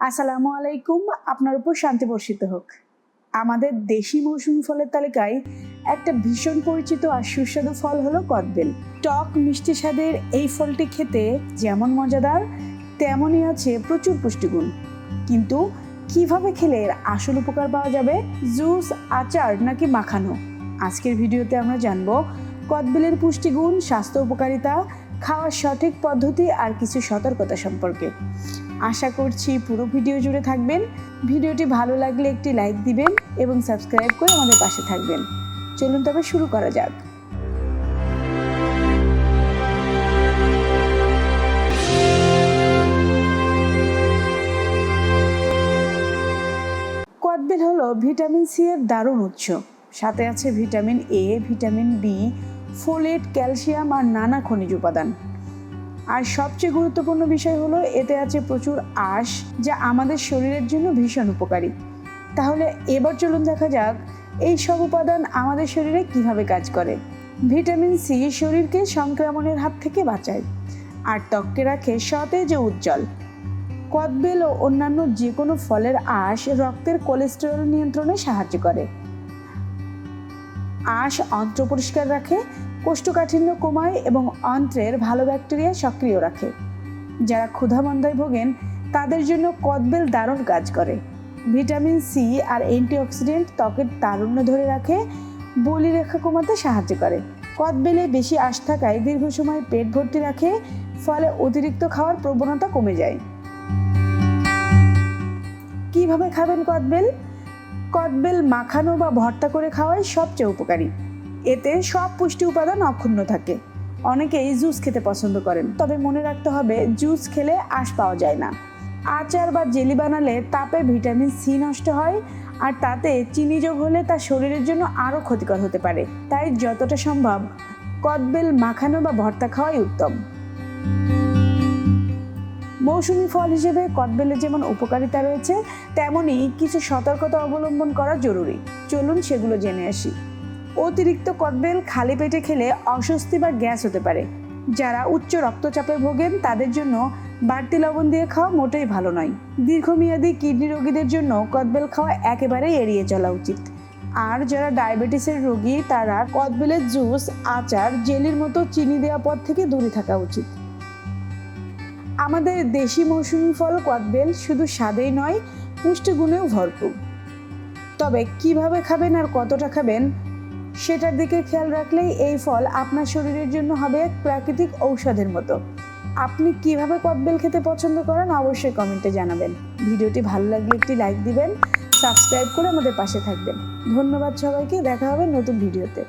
আসসালামু আলাইকুম, আপনার উপর শান্তি বর্ষিত হোক। আমাদের দেশি মৌসুমি ফলের তালিকায় একটা ভীষণ পরিচিত আর সুস্বাদু ফল হলো কদবেল। টক মিষ্টি স্বাদের এই ফলটি খেতে যেমন মজাদার, তেমনই আছে প্রচুর পুষ্টিগুণ। কিন্তু কীভাবে খেলে এর আসল উপকার পাওয়া যাবে? জুস, আচার নাকি মাখানো? আজকের ভিডিওতে আমরা জানব কদবেলের পুষ্টিগুণ, স্বাস্থ্য উপকারিতা, খাওয়ার সঠিক পদ্ধতি আর কিছু সতর্কতা সম্পর্কে। আশা করছি পুরো ভিডিও জুড়ে থাকবেন। ভিডিওটি ভালো লাগলে একটি লাইক দিবেন এবং সাবস্ক্রাইব করে আমাদের পাশে থাকবেন। চলুন তবে শুরু করা যাক। কদবেল হলো ভিটামিন সি এর দারুণ উৎস। সাথে আছে vitamin A, vitamin B, folate, calcium আর নানা খনিজ উপাদান। আর সবচেয়ে গুরুত্বপূর্ণ বিষয় হলো, এতে আছে প্রচুর আঁশ যা আমাদের শরীরের জন্য ভীষণ উপকারী। তাহলে এবার চলুন দেখা যাক, এই সব উপাদান আমাদের শরীরে কীভাবে কাজ করে। ভিটামিন সি শরীরকে সংক্রমণের হাত থেকে বাঁচায়, আর ত্বককে রাখে সতেজ ও উজ্জ্বল। কদবেল ও অন্যান্য যে কোনো ফলের আঁশ রক্তের কোলেস্টেরল নিয়ন্ত্রণে সাহায্য করে। আঁশ অন্ত্র পরিষ্কার রাখে কোষ্ঠকাঠিন্য কমায় এবং অন্ত্রের ভালো ব্যাকটেরিয়া সক্রিয় রাখে। যারা ক্ষুধামন্দায় ভোগেন, তাদের জন্য কদবেল দারুণ কাজ করে। ভিটামিন সি আর অ্যান্টিঅক্সিডেন্ট ত্বকের তারুণ্য ধরে রাখে বলিরেখা কমাতে সাহায্য করে। কদবেলে বেশি আশ থাকায় দীর্ঘ সময় পেট ভর্তি রাখে, ফলে অতিরিক্ত খাওয়ার প্রবণতা কমে যায়। কীভাবে খাবেন কদবেল? কদবেল মাখানো বা ভর্তা করে খাওয়াই সবচেয়ে উপকারী। এতে সব পুষ্টি উপাদান অক্ষুণ্ণ থাকে। অনেকেই জুস খেতে পছন্দ করেন, তবে মনে রাখতে হবে জুস খেলে আঁশ পাওয়া যায় না। আচার বা জেলি বানালে তাপে ভিটামিন সি নষ্ট হয়, আর তাতে চিনি যোগ হলে তা শরীরের জন্য আরও ক্ষতিকর হতে পারে। তাই যতটা সম্ভব কদবেল মাখানো বা ভর্তা খাওয়াই উত্তম। মৌসুমি ফল হিসেবে কদবেলের যেমন উপকারিতা রয়েছে, তেমনই কিছু সতর্কতা অবলম্বন করা জরুরি। চলুন সেগুলো জেনে আসি। অতিরিক্ত কদবেল খালি পেটে খেলে অস্বস্তি বা গ্যাস হতে পারে। যারা উচ্চ রক্তচাপে ভোগেন, তাদের জন্য বাড়তি লবণ দিয়ে খাওয়া মোটেই ভালো নয়। দীর্ঘমেয়াদী কিডনি রোগীদের জন্য কদবেল খাওয়া একেবারেই এড়িয়ে চলা উচিত। আর যারা ডায়াবেটিসের রোগী, তারা কদবেলের জুস, আচার, জেলির মতো চিনি দেওয়া পথ থেকে দূরে থাকা উচিত। আমাদের দেশি মৌসুমি ফল কদবেল শুধু স্বাদেই নয়, পুষ্টিগুণেও ভরপুর। তবে কীভাবে খাবেন আর কতটা খাবেন সেটার দিকে খেয়াল রাখলেই এই ফল আপনার শরীরের জন্য হবে এক প্রাকৃতিক ঔষধের মতো। আপনি কীভাবে কদবেল খেতে পছন্দ করেন অবশ্যই কমেন্টে জানাবেন। ভিডিওটি ভালো লাগলে একটি লাইক দিবেন সাবস্ক্রাইব করে আমাদের পাশে থাকবেন। ধন্যবাদ সবাইকে, দেখা হবে নতুন ভিডিওতে।